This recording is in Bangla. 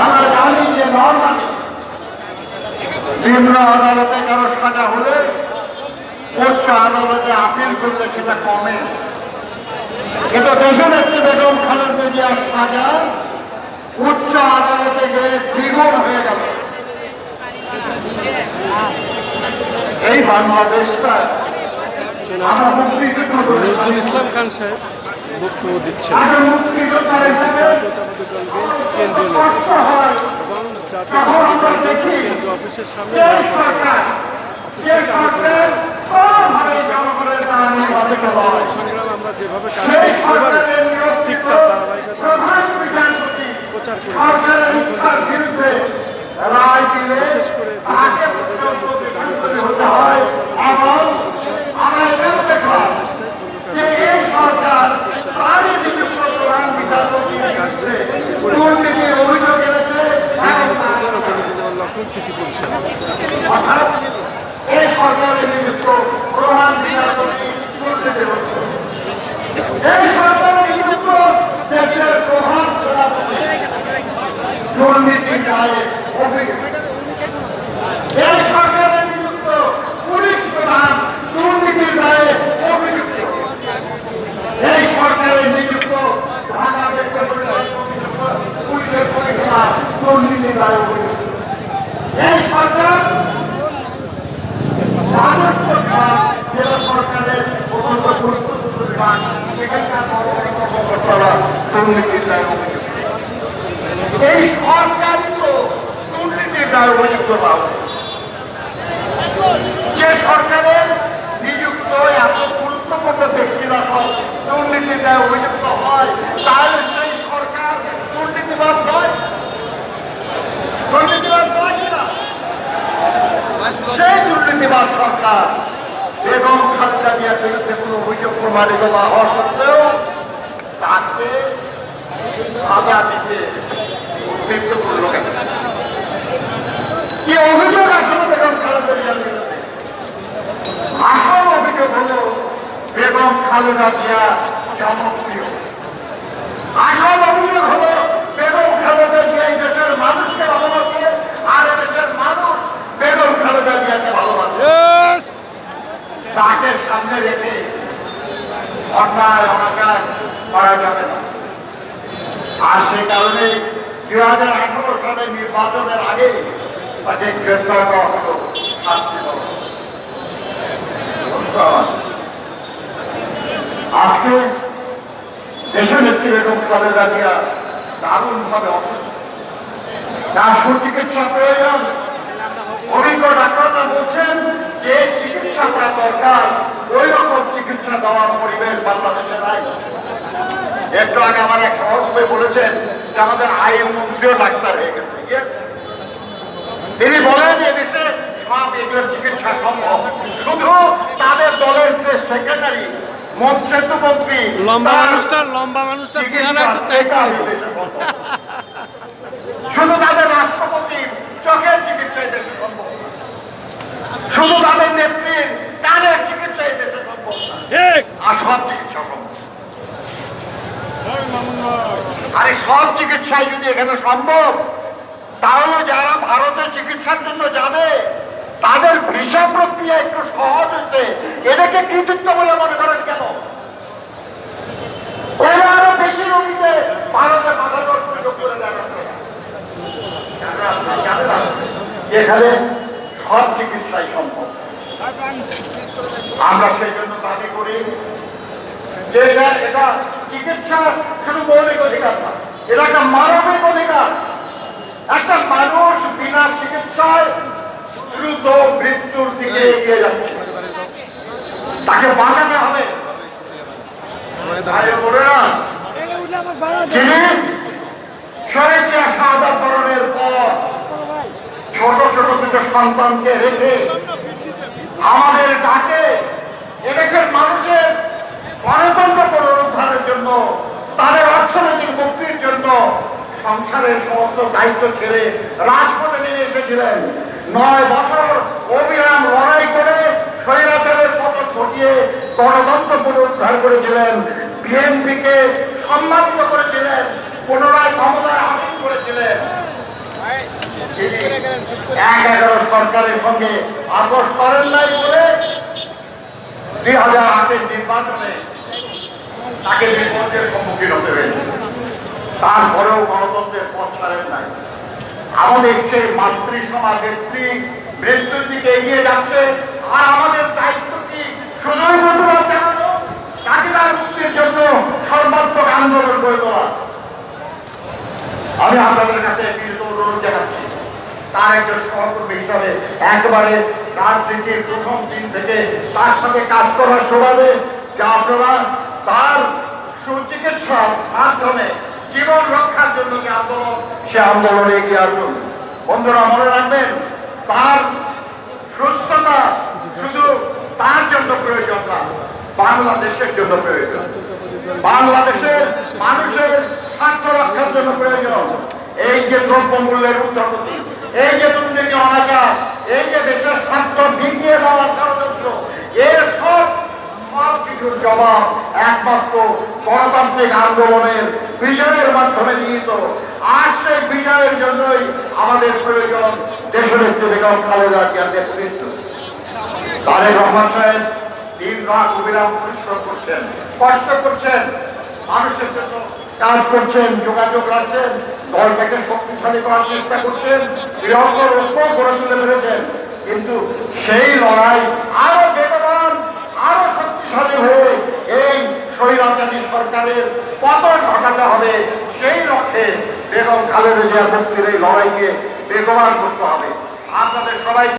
আমরা জানি যে নর্মালি নিম্ন আদালতে কারও সাজা হলে উচ্চ আদালতে আপিল করলে সেটা কমে। কিন্তু দেশনেত্রী বেগম খালেদা জিয়ার সাজা উচ্চ আদালতে গিয়ে দ্বিগুণ হয়ে গেল। এই বাংলাদেশটা। নজরুল ইসলাম খান সাহেব বক্তব্য দিচ্ছেন। কেন্দ্রীয় এবং অফিসের সামনে যে সরকার যে সরকার কোনোভাবে জনগণের দ্বারা নির্বাচিত হয় সংগ্রাম আমরা যেভাবে কাজ সেই করি এবারে সরকারের নিয়োজিত ঠিক তার ধারাবাহিকতা প্রধান বিচারপতি প্রচার করে সরকারের ইচ্ছার বিরুদ্ধে রায় দিলে বিশেষ করে তাকে পর্যন্ত বিচারপতি হতে হয় এবং আমরা এটাও দেখলাম যে এই সরকার তারই নিযুক্ত প্রধান বিচারপতির বিরুদ্ধে দুর্নীতির অভিযোগ এনেছে এবং তার জনপ্রতিনিধি লক্ষণ চিঠি পরিষদ অর্থাৎ এই সরকারের নিযুক্ত এই সরকারের নিযুক্ত দেশের প্রধান দুর্নীতি দায়ে এই এই সরকারের নিযুক্ত ঢাকা মেট্রোপলিটন পুলিশের অভিযুক্ত। এই সরকার সরকারই তো দুর্নীতির দায়ে অভিযুক্ত না যে সরকারের নিযুক্ত এত গুরুত্বপূর্ণ ব্যক্তিরা দুর্নীতির দায়ে অভিযুক্ত হয় তাহলে সেই সরকার দুর্নীতিবাদ নয় দুর্নীতিবাদ নয় কিনা সেই দুর্নীতিবাদ সরকার বেগম খালেদা জিয়ার বিরুদ্ধে কোনো অভিযোগ প্রমাণিত না হওয়া সত্ত্বেও তাকে সাজা দিতে উদ্বৃত্ত করল কেন? কি অভিযোগ আসলে বেগম খালেদা জিয়ার আসল অভিযোগ হলো বেগম খালেদা জিয়া জনপ্রিয়। আসল অভিযোগ হলো বেগম খালেদা জিয়া এই দেশের মানুষকে ভালোবাসে আর এ দেশের মানুষ বেগম খালেদা জিয়াকে ভালোবাসে। তাকে সামনে রেখে অন্যায় অনাচার করা যাবে না। আর সে কারণে দুই হাজার আঠারো সালে নির্বাচনের আগে তাকে গ্রেপ্তার করা হলো আজকে দেশের নেত্রী বেগম খালেদা জিয়া দারুণভাবে অসুস্থ। তার সুচিকিৎসা প্রয়োজন অভিজ্ঞ ডাক্তাররা বলছেন যে চিকিৎসা করা দরকার। রকম দেওয়ার পরিবেশ বাংলাদেশে নাই। একটু আগে আমার এক সহকর্মী বলেছেন যে আমাদের আইন মন্ত্রীও ডাক্তার হয়ে গেছে। তিনি বলেন এদেশে সব এগুলোর চিকিৎসা সম্ভব। শুধু তাদের দলের যে সেক্রেটারি মন্ত্রী মন্ত্রী লম্বা মানুষটার লম্বা মানুষটার চেহারা। শুধু তাদের রাষ্ট্রপতি চোখের চিকিৎসা এদেশে সম্ভব শুধু তাদের নেত্রীর কানের চিকিৎসা এদেশে সম্ভব না। ঠিক আর সব চিকিৎসা সম্ভব আর এই সব চিকিৎসায় যদি এখানে সম্ভব, তাহলে যারা ভারতে চিকিৎসার জন্য যাবে, তাদের ভিসা প্রক্রিয়া একটু সহজ হচ্ছে এটাকে কৃতিত্ব বলে মনে করেন কেন? ওরা আরও বেশি রোগীকে ভারতে পাঠানোর সুযোগ করে দেখাচ্ছে এখানে সব চিকিৎসাই সম্ভব। আমরা সেই জন্য দাবি করি যে এটা এটা চিকিৎসা শুধু মৌলিক অধিকার না। এটা একটা মানবিক অধিকার। একটা মানুষ বিনা চিকিৎসায় দ্রুত মৃত্যুর দিকে এগিয়ে যাচ্ছে। তাকে বাঁচাতে হবে। আমাদের এদেশের মানুষের পুনরুদ্ধারের জন্য তাদের জন্য সংসারের সমস্ত দায়িত্ব ছেড়ে রাজপথে নেমে এসেছিলেন। নয় বছর অবিরাম লড়াই করে স্বৈরাচারের পতন ঘটিয়ে গণতন্ত্র পুনরুদ্ধার করেছিলেন। বিএনপিকে সম্মানিত করেছিলেন, পুনরায় ক্ষমতায় আসীন করেছিলেন। এক এগারো সরকারের সঙ্গে আপোষ করেন নাই বলে দুই হাজার আটের নির্বাচনে তাকে বিপর্যয়ের সম্মুখীন হতে হয়েছে। তারপরেও গণতন্ত্রের পথ ছাড়েন নাই। আমাদের সেই মাতৃ সমাজ নেত্রী মৃত্যুর দিকে এগিয়ে যাচ্ছে, আর আমাদের দায়িত্ব কি? তার আমি কাছে তার হিসাবে একবারে প্রথম দিন থেকে তার সঙ্গে কাজ তার সুচিকিৎসার মাধ্যমে জীবন রক্ষার জন্য যে আন্দোলন, সে আন্দোলনে এগিয়ে আসুন। বন্ধুরা, মনে রাখবেন, তার সুস্থতা শুধু তার জন্য প্রয়োজন না, বাংলাদেশের জন্য প্রয়োজন। বাংলাদেশের মানুষের স্বার্থ রক্ষার জন্য প্রয়োজন। এই যে দ্রব্য মূল্যের উদ্যোগতি এই যে দুর্নীতি, অনাচার, এই যে দেশের স্বার্থ ভিজিয়ে দেওয়ার ষড়যন্ত্র, এর সব সব কিছুর জবাব একমাত্র গণতান্ত্রিক আন্দোলনের বিজয়ের মাধ্যমে নিহিত। আর সেই বিজয়ের জন্যই আমাদের প্রয়োজন দেশনেত্রী বেগম খালেদা জিয়ার নেতৃত্ব। তারেক রহমান সাহেব দিন রাত অবিরাম পরিশ্রম করছেন, কষ্ট করছেন, মানুষের জন্য কাজ করছেন, যোগাযোগ রাখছেন, দলটাকে শক্তিশালী করার চেষ্টা করছেন বৃহত্তর ঐক্য গড়ে তুলে পেরেছেন কিন্তু সেই লড়াই আরও বেগবান আরও শক্তিশালী হয়ে এই স্বৈরাচারী সরকারের পতন ঘটাতে হবে, সেই লক্ষ্যে বেগম খালেদা জিয়ার মুক্তির এই লড়াইকে বেগবান করতে হবে। আপনাদের সবাই